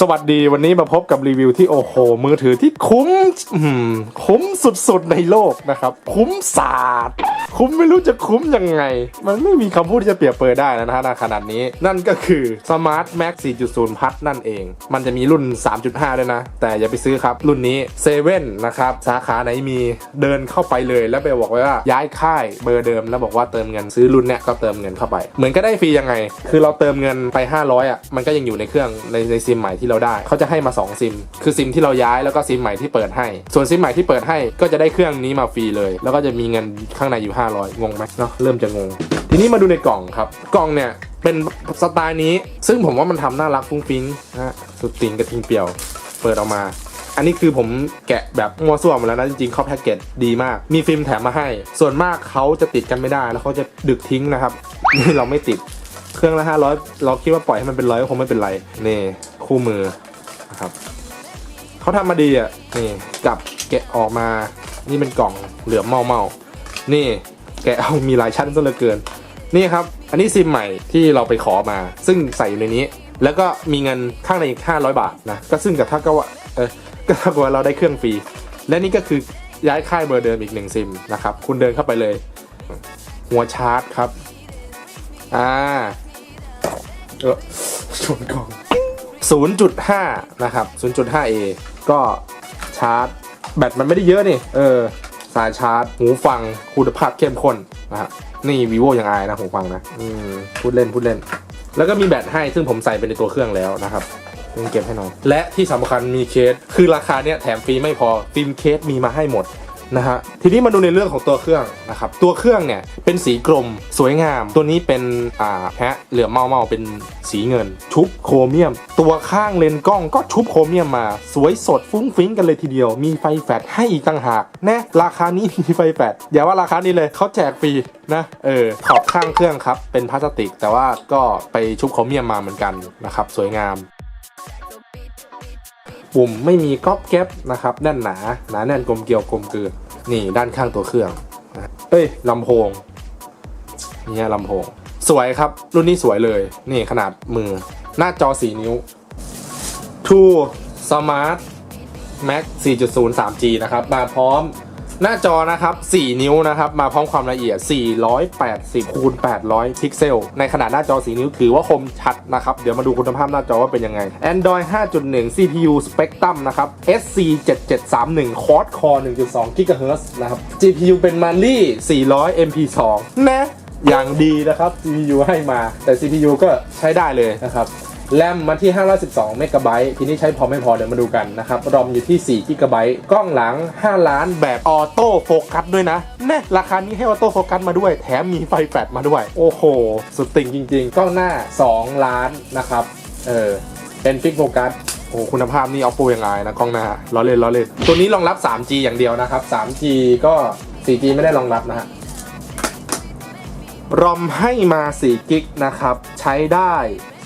สวัสดีวันนี้มาพบกับรีวิวที่โอ้โห มือถือที่คุ้มคุ้มสุดๆในโลกนะครับ คุ้มศาสตร์คุ้มไม่รู้จะคุ้มยังไง มันไม่มีคำพูดที่จะเปรียบเปรยได้นะฮะขนาดนี้ นั่นก็คือ Smart Max 4.0พัดนั่นเอง มันจะมีรุ่น 3.5 ด้วยนะ แต่อย่าไปซื้อครับ รุ่นนี้เซเว่นนะครับ สาขาไหนมีเดินเข้าไปเลย แล้วไปบอกไว้ว่าย้ายค่ายเบอร์เดิม แล้วบอกว่าเติมเงินซื้อรุ่นเนี้ยก็เติมเงินเข้าไป เหมือนก็ได้ฟรียังไง คือเราเติมเงินไป 500 อะ มันก็ยังอยู่ในเครื่องในในซิมใหม่ที่เราได้ เขาจะให้มา 2 ซิม คือซิมที่เราย้ายแล้วก็ซิมใหม่ที่เปิดให้ ส่วนซิมใหม่ที่เปิดให้ก็จะได้เครื่องนี้มาฟรีเลย แล้วก็จะมีเงินข้างในอยู่500 งงไหมเนาะเริ่มจะงง ทีนี้มาดูในกล่องครับ กล่องเนี่ยเป็นสไตล์นี้ ซึ่งผมว่ามันทำน่ารักฟุ้งฟิ้งนะฮะสุดติงกระทิงเปียว เปิดออกมา อันนี้คือผมแกะแบบงัวส่วมาแล้วนะจริงๆเขาแพ็กเกจดีมาก มีฟิล์มแถมมาให้ ส่วนมากเขาจะติดกันไม่ได้ แล้วเขาจะดึกทิ้งนะครับนี่เราไม่ติดเครื่องละห้าร้อยเราคิดว่าปล่อยให้มันเป็นร้อยก็คงไม่เป็นไรนี่คู่มือนะครับเขาทำมาดีอะนี่จับแกะออกมา นี่เป็นกล่องเหลือเมาเมานี่ แกเอามีหลายชั้นซะเหลือเกิน นี่ครับ อันนี้ซิมใหม่ที่เราไปขอมา ซึ่งใส่อยู่ในนี้ แล้วก็มีเงินข้างในอีก500 บาทนะ ก็ซึ่งกับถ้าก็ว่าเออก็เท่ากับว่าเราได้เครื่องฟรี และนี่ก็คือย้ายค่ายเบอร์เดิมอีกหนึ่งซิมนะครับ คุณเดินเข้าไปเลย หัวชาร์จครับ อ่า เออชนกล่อง0.5 นะครับ 0.5A ก็ชาร์จ แบตมันไม่ได้เยอะนี่ เออ สายชาร์จ หูฟังคุณภาพเข้มข้นนะฮะนี่ vivo ยังอายนะหูฟังนะอืมพูดเล่นพูดเล่น แล้วก็มีแบตให้ซึ่งผมใส่ไปในตัวเครื่องแล้วนะครับซึ่งเก็บให้น้องและที่สำคัญมีเคสคือราคาเนี้ยแถมฟรีไม่พอฟิล์มเคสมีมาให้หมด นะฮะทีนี้มาดูในเรื่องของตัวเครื่องนะครับตัวเครื่องเนี่ยเป็นสีกรมสวยงาม ตัวนี้เป็นอ่าฮะเหลือเมาเมาเป็นสีเงิน ชุบโครเมียม ตัวข้างเลนกล้องก็ชุบโครเมียมมา สวยสดฟุ้งฟิ้งกันเลยทีเดียว มีไฟแฟลชให้อีกต่างหากแนะราคานี้มีไฟแฟลชอย่าว่าราคานี้เลยเขาแจกฟรีนะเออขอบข้างเครื่องครับเป็นพลาสติก แต่ว่าก็ไปชุบโครเมียมมาเหมือนกันนะครับสวยงาม ปุ่มไม่มีก๊อบแก๊บนะครับแน่นหนาหนาแน่นกลมเกลียวกลมเกลืนนี่ด้านข้างตัวเครื่องเอ้ยลำโพงเนี่ยลำโพง สวยครับรุ่นนี้สวยเลย นี่ขนาดมือ หน้าจอ 4 นิ้ว True Smart Max 4.0 3G นะครับ มาพร้อม หน้าจอนะครับ 4 นิ้วนะครับ มาพร้อมความละเอียด 480คูณ800 พิกเซล ในขนาดหน้าจอ 4 นิ้วถือว่าคมชัดนะครับ เดี๋ยวมาดูคุณภาพหน้าจอว่าเป็นยังไง Android 5.1 CPU Spectrum นะครับ SC 7731 Quad Core 1.2 GHz นะครับ GPU เป็น Mali 400 MP2 นะอย่างดีนะครับ CPU ให้มาแต่ CPU ก็ใช้ได้เลยนะครับ แรมมาที่ 512 เมกะไบต์ทีนี้ใช้พอไม่พอเดี๋ยวมาดูกันนะครับ รอมอยู่ที่4กิกะไบต์กล้องหลัง 5 ล้านแบบออโต้โฟกัสด้วยนะแน่ราคานี้ให้ออโต้โฟกัสมาด้วย แถมมีไฟแฟลชมาด้วย โอ้โห สุดติ่งจริง ๆ กล้องหน้า 2 ล้านนะครับ เออ เป็นฟิกโฟกัสโอ้คุณภาพนี่ oppo ยังไงนะกล้องหน้าล้อเล่นล้อเล่นตัวนี้รองรับ 3G อย่างเดียวนะครับ 3G ก็ 4G ไม่ได้รองรับนะฮะรอมให้มา4กิกนะครับ ใช้ได้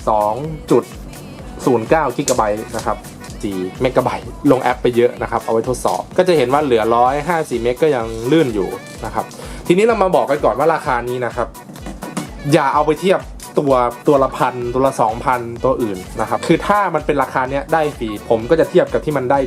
2.09กิกะไบต์นะครับ G เมกะไบต์ลงแอปไปเยอะนะครับ เอาไว้ทดสอบ ก็จะเห็นว่าเหลือ 154 เมกก็ยังลื่นอยู่นะครับ ทีนี้เรามาบอกกันก่อนว่าราคานี้นะครับ อย่าเอาไปเทียบตัวตัวละพันตัวละสองพันตัวอื่นนะครับ คือถ้ามันเป็นราคาเนี้ยได้ฟรีผมก็จะเทียบกับที่มันได้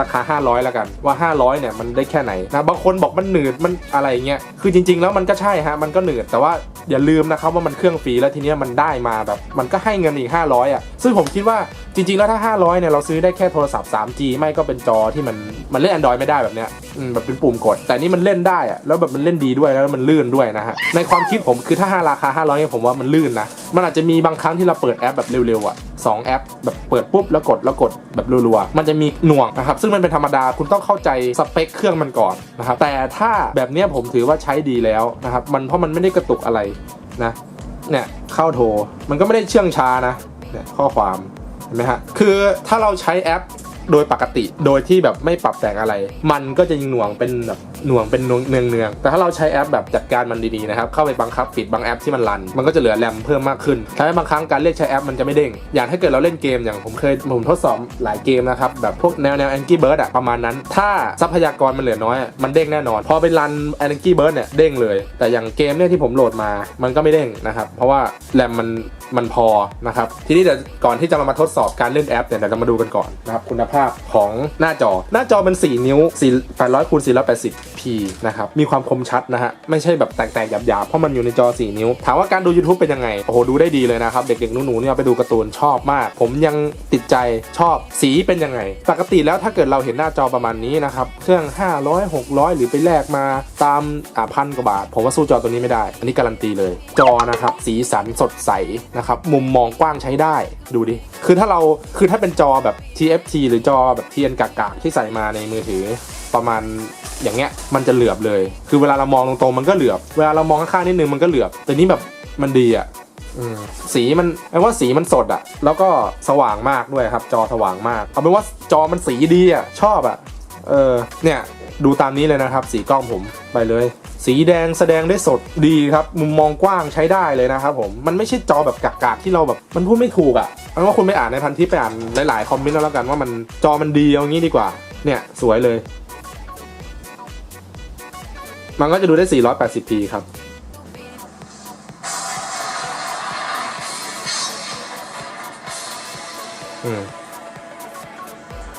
ราคา 500 แล้วกันว่า 500 เนี่ยมันได้แค่ไหนนะบางคนบอกมันหนืดมันอะไรเงี้ยคือจริง ๆ แล้วมันก็ใช่ฮะมันก็หนืดแต่ว่า อย่าลืมนะครับว่ามันเครื่องฟรีแล้วทีเนี้ยมันได้มาแบบ มันก็ให้เงินอีก 500 อะ ซึ่งผมคิดว่าจริง ๆ แล้วถ้า 500 เนี่ย เราซื้อได้แค่โทรศัพท์ 3G ไม่ก็เป็นจอที่มันมันเล่น Android ไม่ได้แบบเนี้ยอืมแบบเป็นปุ่มกด แต่นี่มันเล่นได้อะแล้วแบบมันเล่นดีด้วยแล้วมันลื่นด้วยนะฮะในความคิดผมคือถ้าห้าราคา 500เนี่ยผมว่ามันลื่นนะมันอาจจะมีบางครั้งที่เราเปิดแอปแบบเร็วๆอะ สองแอป แบบเปิดปุ๊บแล้วกดแล้วกดแบบรัวๆ มันจะมีหน่วงนะครับ ซึ่งมันเป็นธรรมดาคุณต้องเข้าใจสเปคเครื่องมันก่อนนะครับ แต่ถ้าแบบเนี้ยผมถือว่าใช้ดีแล้วนะครับ มันเพราะมันไม่ได้กระตุกอะไรนะ เนี่ยเข้าโทร มันก็ไม่ได้เชื่องช้านะ เนี่ยข้อความเห็นไหมฮะ คือถ้าเราใช้แอป โดยปกติโดยที่แบบไม่ปรับแต่งอะไร มันก็จะยิงหน่วงเป็นแบบหน่วงเป็นเนืองเนืองแต่ถ้าเราใช้แอปแบบจัดการมันดีๆนะครับเข้าไปบังคับปิดบางแอปที่มันรัน มันก็จะเหลือแรมเพิ่มมากขึ้นทำให้บางครั้งการเรียกใช้แอปมันจะไม่เด้งอย่างถ้าเกิดเราเล่นเกมอย่างผมเคยผมทดสอบหลายเกมนะครับแบบพวกแนวแนวแองกี้เบิร์ดอะประมาณนั้น ถ้าทรัพยากรมันเหลือน้อย มันเด้งแน่นอน พอไปรันแองกี้เบิร์ดเนี่ยเด้งเลย แต่อย่างเกมเนี่ยที่ผมโหลดมามันก็ไม่เด้งนะครับเพราะว่าแรมมันมันพอนะครับทีนี้เดี๋ยวก่อนที่จะมาทดสอบการเล่นแอปเนี่ยเดี๋ยวเรามาดูกันก่อนนะครับคุณภาพของหน้าจอ หน้าจอเป็น4 นิ้ว4 800คูณ480 p นะครับ มีความคมชัดนะฮะ ไม่ใช่แบบแตกๆ หยาบๆ เพราะมันอยู่ในจอ 4 นิ้ว ถามว่าการดู YouTube เป็นยังไง โอ้โห ดูได้ดีเลยนะครับ เด็กๆ หนูๆ เนี่ยเอาไปดูการ์ตูนชอบมาก ผมยังติดใจชอบสีเป็นยังไง ปกติแล้วถ้าเกิดเราเห็นหน้าจอประมาณนี้นะครับ เครื่อง 500 600 หรือไปแลกมาตามอ่าพันกว่าบาท ผมว่าสู้จอตัวนี้ไม่ได้ อันนี้การันตีเลย จอนะครับ สีสันสดใสนะครับ มุมมองกว้างใช้ได้ ดูดิ คือถ้าเรา คือถ้าเป็นจอแบบ TFT หรือจอแบบเทียนกากๆที่ใส่มาในมือถือประมาณอย่างเงี้ยมันจะเหลือบเลย คือเวลาเรามองตรงๆมันก็เหลือบ เวลาเรามองข้างๆนิดนึงมันก็เหลือบ แต่นี้แบบมันดีอะอืมสีมันแปลว่าสีมันสดอะแล้วก็สว่างมากด้วยครับ จอสว่างมาก เอาเป็นว่าจอมันสีดีอะชอบอะเออเนี่ย ดูตามนี้เลยนะครับ สีกล้องผมไปเลย สีแดงแสดงได้สดดีครับ มุมมองกว้างใช้ได้เลยนะครับผมมันไม่ใช่จอแบบกากๆที่เราแบบมันพูดไม่ถูกอะเอาเป็นว่าคุณไปอ่านในพันทิปไปอ่านหลายๆคอมเมนต์แล้วกันว่ามันจอมันดีเอางี้ดีกว่า เนี่ยสวยเลย มันก็จะดูได้ 480p ครับ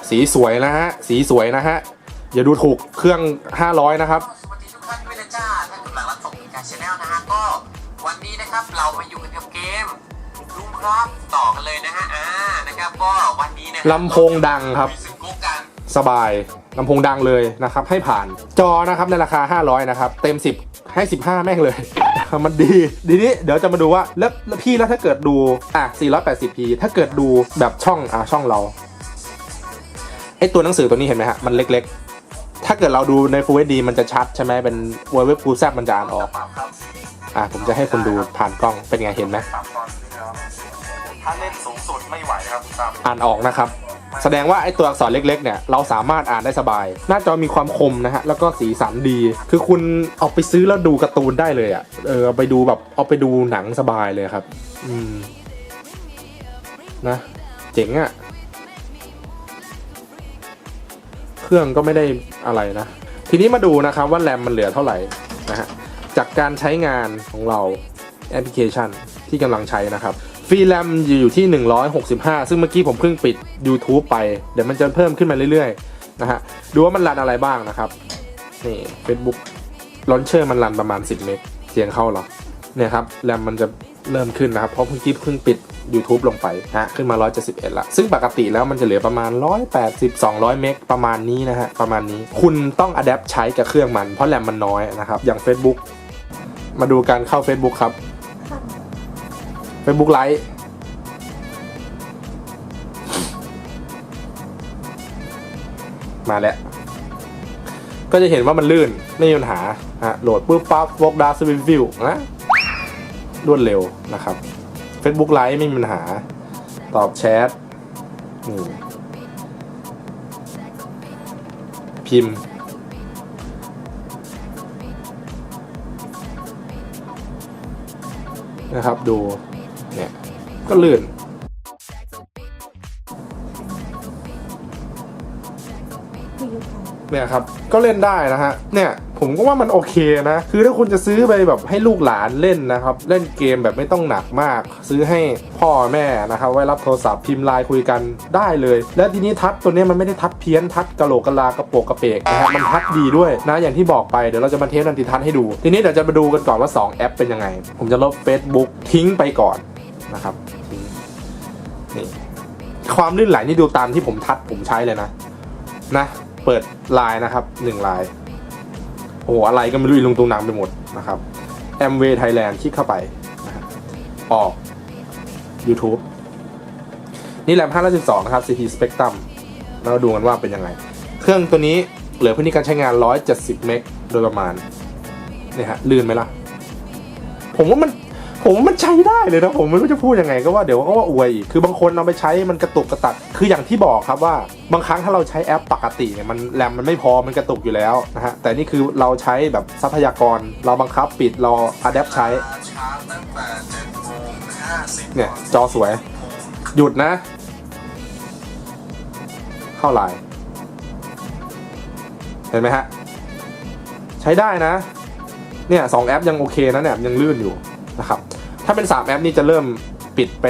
สีสวยนะฮะ สีสวยนะฮะ อย่าดูถูกเครื่อง 500 นะครับสวัสดีทุกท่านด้วยนะจ้าท่านกำลังรับชมการชาแนลนะฮะก็วันนี้นะครับเรามาอยู่กันกับเกมลุงครับต่อกันเลยนะฮะอ่านะครับก็วันนี้นะลำโพงดังครับมีสึกกุ๊กกันสบายลำโพงดังเลยนะครับ ให้ผ่านจอนะครับในราคา 500 นะครับ เต็ม 10 ให้ 15 แม่งเลย มันดีดีนี้เดี๋ยวจะมาดูว่าแล้วแล้วพี่แล้วถ้าเกิดดูอะ 480p ถ้าเกิดดูแบบช่องอะช่องเราไอตัวหนังสือตัวนี้เห็นไหมฮะมันเล็กๆ ถ้าเกิดเราดูใน Full HD มันจะชัดใช่ไหมเป็นเว็บฟูแซบมันจะอ่านออก อะผมจะให้คนดูผ่านกล้องเป็นไงเห็นไหมถ้าเล่นสูงสุดไม่ไหวครับคุณตั้มอ่านออกนะครับ แสดงว่าไอ้ตัวอักษรเล็กๆเนี่ยเราสามารถอ่านได้สบาย หน้าจอมีความคมนะฮะแล้วก็สีสันดี คือคุณเอาไปซื้อแล้วดูการ์ตูนได้เลยอะ่ะเออเอาไปดูแบบเอาไปดูหนังสบายเลยครับ อืมนะเจ๋งอะ่ะ เครื่องก็ไม่ได้ อะไรนะ ทีนี้มาดูนะครับว่าแรมมันเหลือเท่าไหร่นะฮะจากการใช้งานของเราแอปพลิเคชันที่กำลังใช้นะครับฟรีแรมอยู่ที่ 165 ซึ่งเมื่อกี้ผมเพิ่งปิด YouTube ไป เดี๋ยวมันจะเพิ่มขึ้นมาเรื่อยๆนะฮะดูว่ามันรันอะไรบ้างนะครับนี่ Facebook Launcher มันรันประมาณ 10 เมกเสียงเข้าหรอเนี่ยครับแรมมันจะเริ่มขึ้นนะครับ เพราะเมื่อกี้เพิ่งปิด YouTube ลงไปฮะขึ้นมา 171 ละ ซึ่งปกติแล้วมันจะเหลือประมาณ 180 200 เมกประมาณนี้นะฮะ ประมาณนี้ คุณต้องอัดแอปใช้กับเครื่องมัน เพราะแรมมันน้อยนะครับ อย่าง Facebook มาดูการเข้า Facebook ครับ Facebook ไลฟ์มาแล้ว ก็จะเห็นว่ามันลื่น ไม่มีปัญหาฮะโหลดปุ๊บปั๊บวอกดาสวิมวิวนะรวดเร็วนะครับ Facebook ไลฟ์ไม่มีปัญหา ตอบแชทนี่พิมพ์ นะครับดู เนี่ย ก็ลื่นเนี่ยครับ ก็เล่นได้นะฮะ เนี่ย ผมก็ว่ามันโอเคนะ คือถ้าคุณจะซื้อไปแบบให้ลูกหลานเล่นนะครับ เล่นเกมแบบไม่ต้องหนักมาก ซื้อให้พ่อแม่นะครับ ไว้รับโทรศัพท์พิมพ์ไลน์คุยกันได้เลย และทีนี้ทัชตัวนี้มันไม่ได้ทัชเพี้ยนทัชกะโหลกกะลากระโปกกระเปกนะฮะมันทัชดีด้วยนะอย่างที่บอกไปเดี๋ยวเราจะมาเทสนันติทัชให้ดู ทีนี้เดี๋ยวจะมาดูกันก่อนว่า 2 แอปเป็นยังไง ผมจะลบ Facebook ทิ้งไปก่อนนะครับนี่ความลื่นไหลนี่ดูตามที่ผมทัชผมใช้เลยนะนะ เปิดไลน์นะครับหนึ่งไลน์ โอ้โหอะไรก็ไม่รู้ลุงตุงนางไปหมดนะครับ a m w a y Thailand คลิกเข้าไป ออก YouTube นี่แรม512 นะครับ CP Spectrum แล้วดูกันว่าเป็นยังไง เครื่องตัวนี้เหลือพื้นที่การใช้งาน 170 เมกโดยประมาณเนี่ยฮะลื่นไหมล่ะ ผมว่ามัน ผมมันใช้ได้เลยนะผมไม่รู้จะพูดยังไงก็ว่าเดี๋ยวก็ว่าอวยอีกคือบางคนเอาไปใช้มันกระตุกกระตักคืออย่างที่บอกครับว่าบางครั้งถ้าเราใช้แอปปกติเนี่ยมันแรมมันไม่พอมันกระตุกอยู่แล้วนะฮะแต่นี่คือเราใช้แบบทรัพยากรเราบังคับปิดเราอัดแอปใช้เจ็ดโมงห้าสิบเนี่ยจอสวย หยุดนะ เข้าไลน์เห็นไหมฮะ ใช้ได้นะ เนี่ยสองแอปยังโอเคนะเนี่ยยังลื่นอยู่นะครับ ถ้าเป็น 3 แอปนี่จะเริ่มปิดไป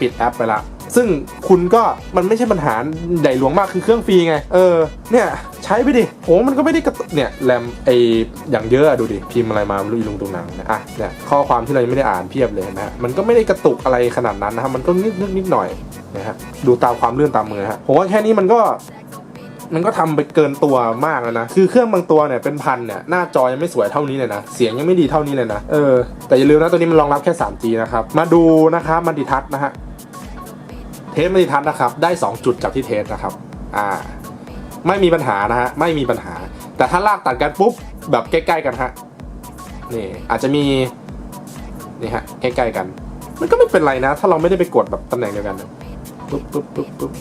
ปิดแอปไปละ ซึ่งคุณก็มันไม่ใช่ปัญหาใหญ่หลวงมากคือเครื่องฟรีไง เออ เนี่ย ใช้ไปดิโหมันก็ไม่ได้กระตุกเนี่ยแรมไออย่างเยอะดูดิ พิมพ์อะไรมาไม่รู้อีลุงตุงนังนะอะเนี่ยข้อความที่เราไม่ได้อ่านเพียบเลยนะฮะมันก็ไม่ได้กระตุกอะไรขนาดนั้นนะครับมันก็นิดนิดนิดหน่อยนะฮะดูตามความเลื่อนตามมือฮะผมว่าแค่นี้มันก็ มันก็ทำไปเกินตัวมากแล้วนะ คือเครื่องบางตัวเนี่ยเป็นพันเนี่ยหน้าจอยังไม่สวยเท่านี้เลยนะ เสียงยังไม่ดีเท่านี้เลยนะ เออ แต่อย่าลืมนะตัวนี้มันรองรับแค่ 3G นะครับ มาดูนะครับมันติทัศนะฮะ เทสมันติทัศนะครับ ได้ 2 จุดจากที่เทสนะครับ อ่า ไม่มีปัญหานะฮะ ไม่มีปัญหา แต่ถ้าลากตัดกันปุ๊บ แบบใกล้ๆกันฮะ นี่ อาจจะมี นี่ฮะ ใกล้ๆกัน มันก็ไม่เป็นไรนะ ถ้าเราไม่ได้ไปกดแบบตำแหน่งเดียวกันปุ๊บปุ๊บปุ๊บปุ๊บ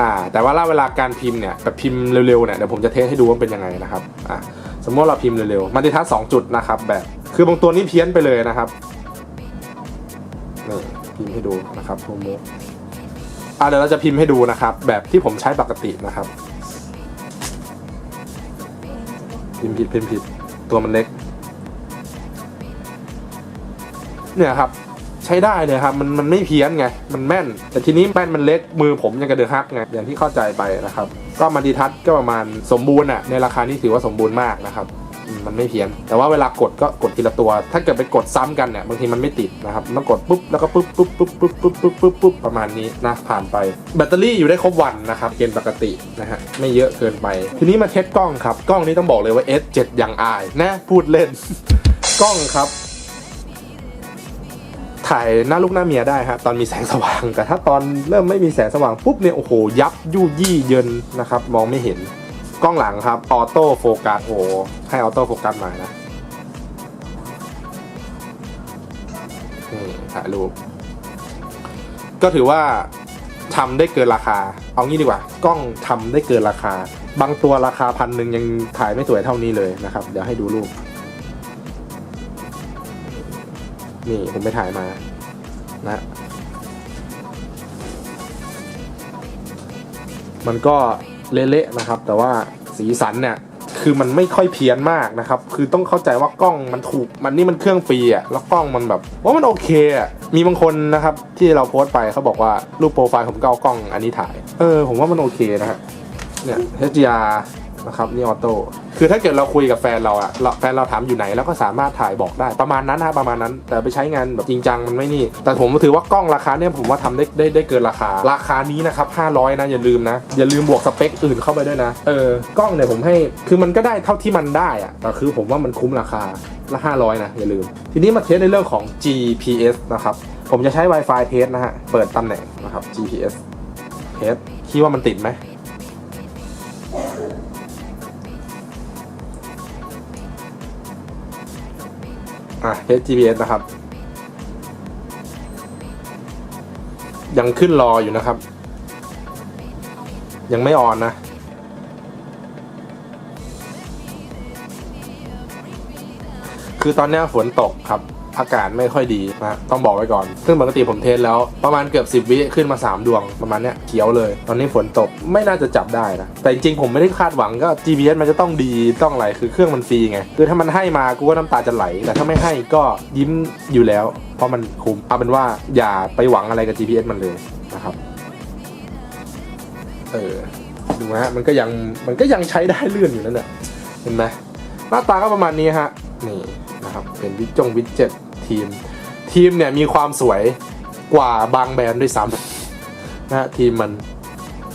อ่าแต่ว่าเวลาการพิมพ์เนี่ยแบบพิมพ์เร็วๆเนี่ยเดี๋ยวผมจะเทสให้ดูว่าเป็นยังไงนะครับอ่าสมมติเราพิมพ์เร็วๆมันติทัศน์สองจุดนะครับแบบคือบางตัวนี่เพี้ยนไปเลยนะครับนี่พิมพ์ให้ดูนะครับโฮโมอ่าเดี๋ยวเราจะพิมพ์ให้ดูนะครับ แบบที่ผมใช้ปกตินะครับ พิมพ์ผิดพิมพ์ผิดตัวมันเล็ก เนี่ยครับ ใช้ได้เลยครับ มันมันไม่เพี้ยนไง มันแม่น แต่ทีนี้แป้นมันเล็กมือผมยังกระเดือฮักไงอย่างที่เข้าใจไปนะครับ ก็มันดีทัศก็ประมาณสมบูรณ์อะในราคานี้ถือว่าสมบูรณ์มากนะครับมันไม่เพี้ยน แต่ว่าเวลากดก็กดทีละตัว ถ้าเกิดไปกดซ้ำกันเนี่ยบางทีมันไม่ติดนะครับต้องกดปุ๊บแล้วก็ปุ๊บปุ๊บปุ๊บปุ๊บปุ๊บปุ๊บปุ๊บปุ๊บประมาณนี้นะผ่านไป แบตเตอรี่อยู่ได้ครบวันนะครับเกณฑ์ปกตินะฮะไม่เยอะเกินไป ทีนี้มาเทสกล้องครับ กล้องนี้ต้องบอกเลยว่า S7 ยังอายนะพูดเล่นกล้องครับ ถ่ายหน้าลูกหน้าเมียได้ครับตอนมีแสงสว่าง แต่ถ้าตอนเริ่มไม่มีแสงสว่างปุ๊บเนี่ยโอ้โหยับยู่ยี่เยินนะครับมองไม่เห็นกล้องหลังครับออโต้โฟกัสโอ้ให้ออโต้โฟกัสมานะนี่ถ่ายรูปก็ถือว่าทำได้เกินราคา เอางี้ดีกว่ากล้องทำได้เกินราคา บางตัวราคาพันหนึ่งยังถ่ายไม่สวยเท่านี้เลยนะครับ เดี๋ยวให้ดูรูป นี่ผมไปถ่ายมานะ มันก็เละๆนะครับ แต่ว่าสีสันเนี่ยคือมันไม่ค่อยเพี้ยนมากนะครับ คือต้องเข้าใจว่ากล้องมันถูก มันนี่มันเครื่องฟรีอะแล้วกล้องมันแบบว่ามันโอเคอะมีบางคนนะครับที่เราโพสต์ไปเขาบอกว่ารูปโปรไฟล์ผมก็เอากล้องอันนี้ถ่าย เออผมว่ามันโอเคนะฮะเนี่ย HDR นะครับนี่ออโต้คือถ้าเกิดเราคุยกับแฟนเราอะแฟนเราถามอยู่ไหนแล้วก็สามารถถ่ายบอกได้ประมาณนั้นนะประมาณนั้น แต่ไปใช้งานแบบจริงจังมันไม่นี่ แต่ผมถือว่ากล้องราคาเนี่ยผมว่าทำได้ได้ได้เกินราคา ราคานี้นะครับ500 นะอย่าลืมนะ อย่าลืมบวกสเปคอื่นเข้าไปด้วยนะ เออกล้องเนี่ยผมให้คือมันก็ได้เท่าที่มันได้อะแต่คือผมว่ามันคุ้มราคาละ500 นะ อย่าลืม ทีนี้มาเทสในเรื่องของ GPS นะครับ ผมจะใช้ Wi-Fi เทสนะฮะ เปิดตำแหน่งนะครับ GPS เทสคิดว่ามันติดไหม อะ HGPS นะครับ ยังขึ้นรออยู่นะครับ ยังไม่ออนนะ คือตอนนี้ฝนตกครับ อากาศไม่ค่อยดีนะต้องบอกไว้ก่อน ซึ่งปกติผมเทสแล้วประมาณเกือบ 10 วิขึ้นมา 3 ดวงประมาณเนี้ยเขียวเลย ตอนนี้ฝนตกไม่น่าจะจับได้นะ แต่จริงผมไม่ได้คาดหวังก็ GPS มันจะต้องดีต้องอะไรคือเครื่องมันฟรีไง คือถ้ามันให้มากูก็น้ำตาจะไหล แต่ถ้าไม่ให้ก็ยิ้มอยู่แล้ว เพราะมันคุ้มเอาเป็นว่าอย่าไปหวังอะไรกับ GPS มันเลยนะครับเออดูนะฮะมันก็ยังมันก็ยังใช้ได้เลื่อนอยู่นั่นแหละเห็นไหมหน้าตาก็ประมาณนี้ฮะนี่นะครับเป็นวิจงวิดเจ็ต ทีม ทีมเนี่ยมีความสวยกว่าบางแบรนด์ด้วยซ้ำนะฮะทีมมัน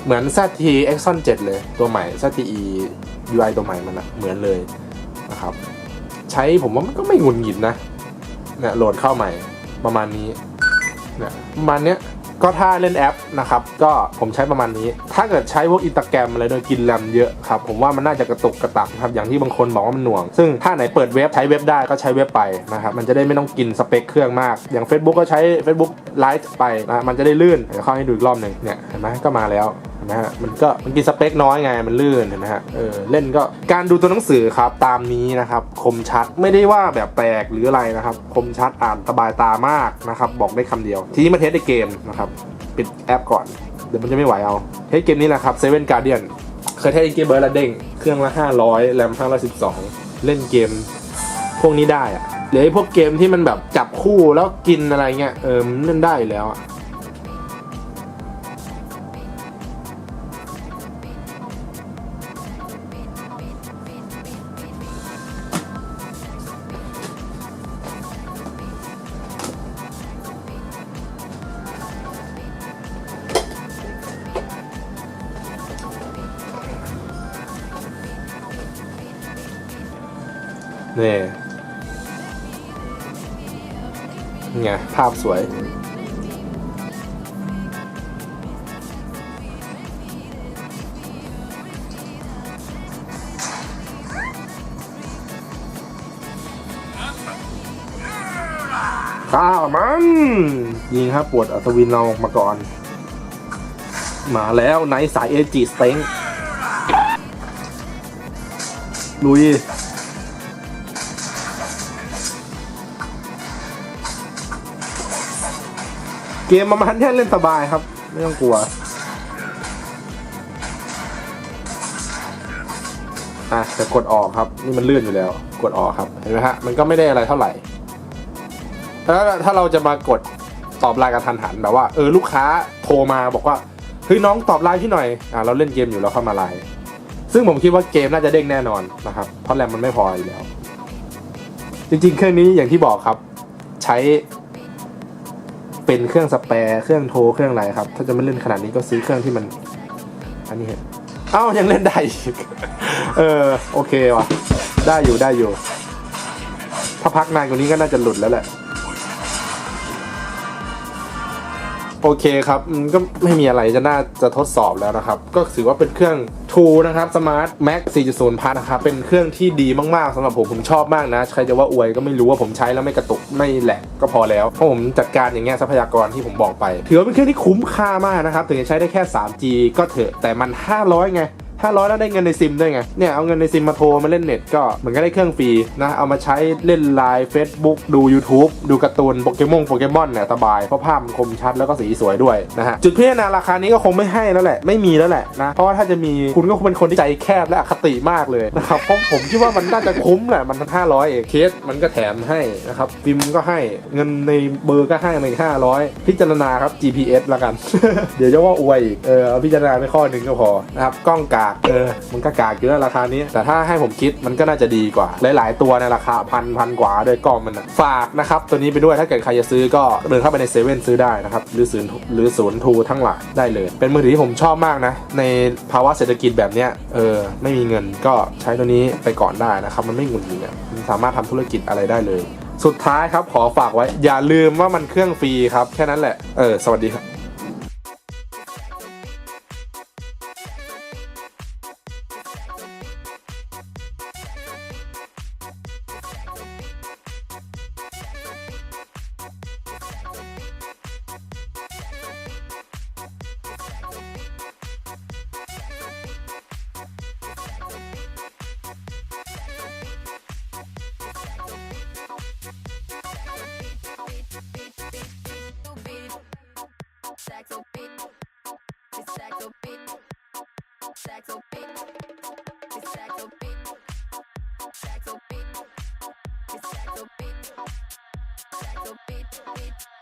เหมือน ZT Exxon 7 เลยตัวใหม่ ZTE UI ตัวใหม่มันนะเหมือนเลยนะครับใช้ผมว่ามันก็ไม่งุนหงิดนะเนี่ยโหลดเข้าใหม่ประมาณนี้เนี่ยประมาณเนี้ย ก็ถ้าเล่นแอปนะครับ ก็ผมใช้ประมาณนี้ ถ้าเกิดใช้พวกอินสตาแกรมอะไรโดยกินแรมเยอะครับ ผมว่ามันน่าจะกระตุกกระตักนะครับ อย่างที่บางคนบอกว่ามันหน่วง ซึ่งถ้าไหนเปิดเว็บใช้เว็บได้ก็ใช้เว็บไปนะครับ มันจะได้ไม่ต้องกินสเปคเครื่องมาก อย่าง Facebook ก็ใช้ Facebook ไลฟ์ไปนะ มันจะได้ลื่น เดี๋ยวเข้าให้ดูอีกรอบหนึ่งเนี่ย เห็นไหมก็มาแล้ว นไหมฮะมันก็มันกินสเปคน้อยไงมันลื่นเห็นไหมฮะเออเล่นก็การดูตัวหนังสือครับตามนี้นะครับคมชัดไม่ได้ว่าแบบแปลกหรืออะไรนะครับคมชัดอ่านสบายตามากนะครับบอกได้คำเดียว ทีนี้มาเทสในเกมนะครับปิดแอปก่อนเดี๋ยวมันจะไม่ไหวเอาเฮ้ยเกมนี้แหละครับเซเว่นการเดียนเคยเทสเกมเบอร์ละเด้งเครื่องละ 500แรม512 เล่นเกมพวกนี้ได้อะหรือไอ้พวกเกมที่มันแบบจับคู่แล้วกินอะไรเงี้ยเออมันเล่นได้อยู่แล้ว นี่ไงภาพสวย ข้าวมันยิงครับปวดอัศวินเราออกมาก่อน มาแล้วไนสายเอจิสเต็งลุย เกมประมาณนี้เล่นสบายครับ ไม่ต้องกลัว อะจะกดออกครับ นี่มันเลื่อนอยู่แล้ว กดออกครับ เห็นไหมฮะ มันก็ไม่ได้อะไรเท่าไหร่แล้วถ้าเราจะมากดตอบไลน์กระทันหันแบบว่าเออลูกค้าโทรมาบอกว่าเฮ้ยน้องตอบไลน์พี่หน่อยอ่าเราเล่นเกมอยู่แล้วเข้ามาไลน์ซึ่งผมคิดว่าเกมน่าจะเด้งแน่นอนนะครับเพราะแรมมันไม่พออยู่แล้ว จริงๆ เครื่องนี้อย่างที่บอกครับ ใช้ เป็นเครื่องสแปร์เครื่องโทรเครื่องอะไรครับ ถ้าจะไม่เล่นขนาดนี้ก็ซื้อเครื่องที่มัน อันนี้เห็นเอ้ายังเล่นได้อีกเออโอเควะได้อยู่ได้อยู่ ถ้าพักนานกว่านี้ก็น่าจะหลุดแล้วแหละ โอเคครับก็ไม่มีอะไรจะน่าจะทดสอบแล้วนะครับ ก็ถือว่าเป็นเครื่อง True นะครับ Smart Max 4.0 Plus นะครับ เป็นเครื่องที่ดีมาก ๆสำหรับผมผมชอบมากนะ ใครจะว่าอวยก็ไม่รู้ว่าผมใช้แล้วไม่กระตุกไม่แหลกก็พอแล้ว เพราะผมจัดการอย่างเงี้ยทรัพยากรที่ผมบอกไป ถือว่าเป็นเครื่องที่คุ้มค่ามากนะครับ ถึงจะใช้ได้แค่ 3G ก็เถอะแต่มัน 500 ไง 500 แล้วได้เงินในซิมด้วยไง เนี่ยเอาเงินในซิมมาโทรมาเล่นเน็ตก็เหมือนก็ได้เครื่องฟรีนะ เอามาใช้เล่นไลน์ Facebook ดู YouTube ดูการ์ตูนโปเกมอนโปเกมอนเนี่ยสบาย เพราะภาพมันคมชัดแล้วก็สีสวยด้วยนะฮะ จุดพิจารณาราคานี้ก็คงไม่ให้แล้วแหละ ไม่มีแล้วแหละนะ เพราะว่าถ้าจะมีคุณก็คงเป็นคนที่ใจแคบและอคติมากเลยนะครับ เพราะผมคิดว่ามันน่าจะคุ้มแหละ มัน 500 เอง เคสมันก็แถมให้นะครับ ฟิล์มก็ให้ เงินในเบอร์ก็ให้มาอีก500 พิจารณาครับ GPS ละกัน เดี๋ยวจะว่าอวยอีก เออพิจารณาไปข้อหนึ่งก็พอนะครับ กล้องกากเออมันก็กากอยู่แล้วราคานี้ แต่ถ้าให้ผมคิดมันก็น่าจะดีกว่า หลาย ๆ ตัวในราคาพันพันกว่าโดวยกล้องมันฝากนะครับ ตัวนี้ไปด้วยถ้าเกิดใครจะซื้อก็เดินเข้าไปในเซเว่นซื้อได้นะครับหรือศูนย์หรือศูนย์ทูทั้งหลายได้เลย เป็นมือถือที่ผมชอบมากนะ ในภาวะเศรษฐกิจแบบเนี้ยเออไม่มีเงินก็ใช้ตัวนี้ไปก่อนได้นะครับมันไม่หงุดหงิดมันสามารถทำธุรกิจอะไรได้เลย สุดท้ายครับขอฝากไว้อย่าลืมว่ามันเครื่องฟรีครับแค่นั้นแหละเออสวัสดีครับ So beat, beat.